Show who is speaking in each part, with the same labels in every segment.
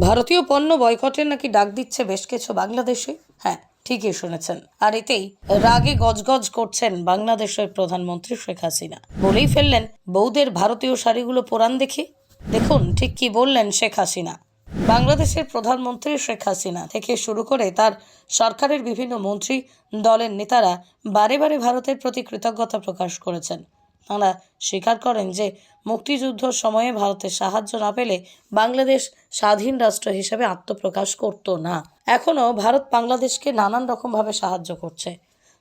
Speaker 1: ভারতীয় পণ্য বয়কটের নাকি ডাক দিচ্ছে বেশ কিছু বাংলাদেশে? হ্যাঁ ঠিকই শুনেছেন। আর এতেই রাগে গজগজ করছেন বাংলাদেশের প্রধানমন্ত্রী শেখ হাসিনা। বলেই ফেললেন, বৌদের ভারতীয় শাড়িগুলো পোরান দেখি। দেখুন, ঠিক কি বললেন শেখ হাসিনা। বাংলাদেশের প্রধানমন্ত্রী শেখ হাসিনা থেকে শুরু করে তার সরকারের বিভিন্ন মন্ত্রী, দলের নেতারা বারে বারে ভারতের প্রতি কৃতজ্ঞতা প্রকাশ করেছেন। তাঁরা স্বীকার করেন যে মুক্তিযুদ্ধ সময়ে ভারতের সাহায্য না পেলে বাংলাদেশ স্বাধীন রাষ্ট্র হিসেবে আত্মপ্রকাশ করত না। এখনও ভারত বাংলাদেশকে নানান রকমভাবে সাহায্য করছে।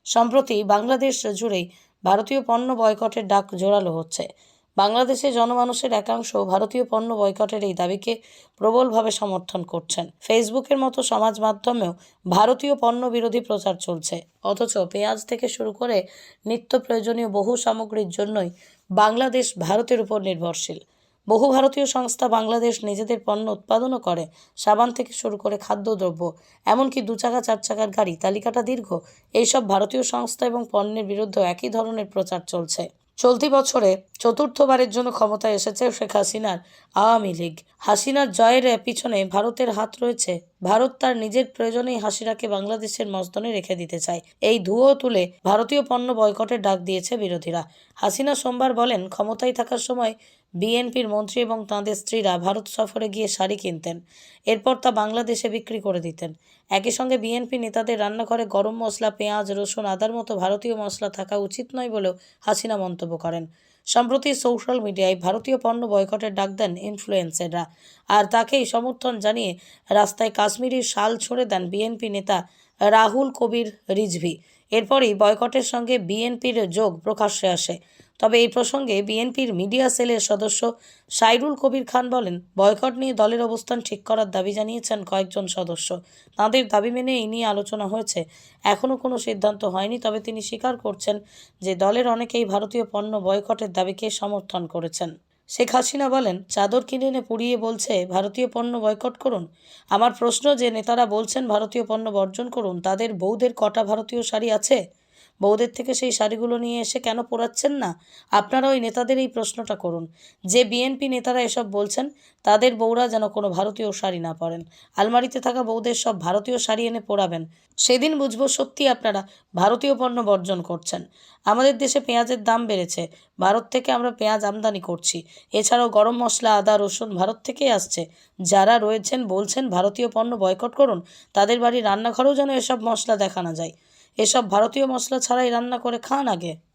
Speaker 1: সম্প্রতি বাংলাদেশ জুড়েই ভারতীয় পণ্য বয়কটের ডাক জোরালো হচ্ছে। বাংলাদেশের জনমানুষের একাংশ ভারতীয় পণ্য বয়কটের এই দাবিকে প্রবলভাবে সমর্থন করছেন। ফেসবুকের মতো সমাজ মাধ্যমেও ভারতীয় পণ্য বিরোধী প্রচার চলছে। অথচ পেঁয়াজ থেকে শুরু করে নিত্য প্রয়োজনীয় বহু সামগ্রীর জন্যই বাংলাদেশ ভারতের উপর নির্ভরশীল। বহু ভারতীয় সংস্থা বাংলাদেশ নিজেদের পণ্য উৎপাদনও করে, সাবান থেকে শুরু করে খাদ্যদ্রব্য, এমনকি দু চাকা চার চাকার গাড়ি, তালিকাটা দীর্ঘ। এইসব ভারতীয় সংস্থা এবং পণ্যের বিরুদ্ধে একই ধরনের প্রচার চলছে। চলতি বছরে চতুর্থবারের জন্য ক্ষমতায় এসেছে শেখ হাসিনার আওয়ামী লীগ। হাসিনার জয়ের পিছনে ভারতের হাত রয়েছে ভারত তার নিজের প্রয়োজনেই হাসিনাকে বাংলাদেশের মস্তনে রেখে দিতে চায়। এই ধুয়ো তুলে ভারতীয় পণ্য বয়কটের ডাক দিয়েছে বিরোধীরা। হাসিনা সোমবার বলেন, ক্ষমতায় থাকার সময় বিএনপির মন্ত্রী এবং তাঁদের স্ত্রীরা ভারত সফরে গিয়ে শাড়ি কিনতেন। এরপর তা বাংলাদেশে বিক্রি করে দিতেন। একই সঙ্গে বিএনপি নেতাদের রান্নাঘরে গরম মশলা, পেঁয়াজ, রসুন, আদার মতো ভারতীয় মশলা থাকা উচিত নয় বলেও হাসিনা মন্তব্য করেন। সম্প্রতি সোশ্যাল মিডিয়ায় ভারতীয় পণ্য বয়কটের ডাক দেন ইনফ্লুয়েন্সাররা আর তাকেই সমর্থন জানিয়ে রাস্তায় কাশ্মীরি শাল ছোড়ে দেন বিএনপি নেতা রাহুল কবির রিজভি। এরপরই বয়কটের সঙ্গে বিএনপির যোগ প্রকাশ্যে আসে। তবে এই প্রসঙ্গে বিএনপির মিডিয়া সেলের সদস্য সাইরুল কবির খান বলেন, বয়কট নিয়ে দলের অবস্থান ঠিক করার দাবি জানিয়েছেন কয়েকজন সদস্য। তাঁদের দাবি মেনে এই নিয়ে আলোচনা হয়েছে। এখনও কোনো সিদ্ধান্ত হয়নি, তবে তিনি স্বীকার করছেন যে দলের অনেকেই ভারতীয় পণ্য বয়কটের দাবিকে সমর্থন করেছেন। শেখ হাসিনা বলেন, চাদর কিনে এনে পুড়িয়ে বলছে, ভারতীয় পণ্য বয়কট করুন। আমার প্রশ্ন, যে নেতারা বলছেন, ভারতীয় পণ্য বর্জন করুন, তাদের বৌদের কটা ভারতীয় শাড়ি আছে? বৌদের থেকে সেই শাড়িগুলো নিয়ে এসে কেন পরাচ্ছেন না? আপনারা ওই নেতাদের এই প্রশ্নটা করুন। যে বিএনপি নেতারা এসব বলছেন, তাদের বউরা যেন কোনো ভারতীয় শাড়ি না পরেন। আলমারিতে থাকা বউদের সব ভারতীয় শাড়ি এনে পরাবেন সেদিন বুঝব সত্যি আপনারা ভারতীয় পণ্য বর্জন করছেন। আমাদের দেশে পেঁয়াজের দাম বেড়েছে। ভারত থেকে আমরা পেঁয়াজ আমদানি করছি। এছাড়াও গরম মশলা, আদা, রসুন ভারত থেকেই আসছে। যারা রয়েছেন, বলছেন ভারতীয় পণ্য বয়কট করুন। তাদের বাড়ির রান্নাঘরেও যেন এসব মশলা দেখা না যায়। এসব ভারতীয় মশলা ছাড়াই রান্না করে খান আগে।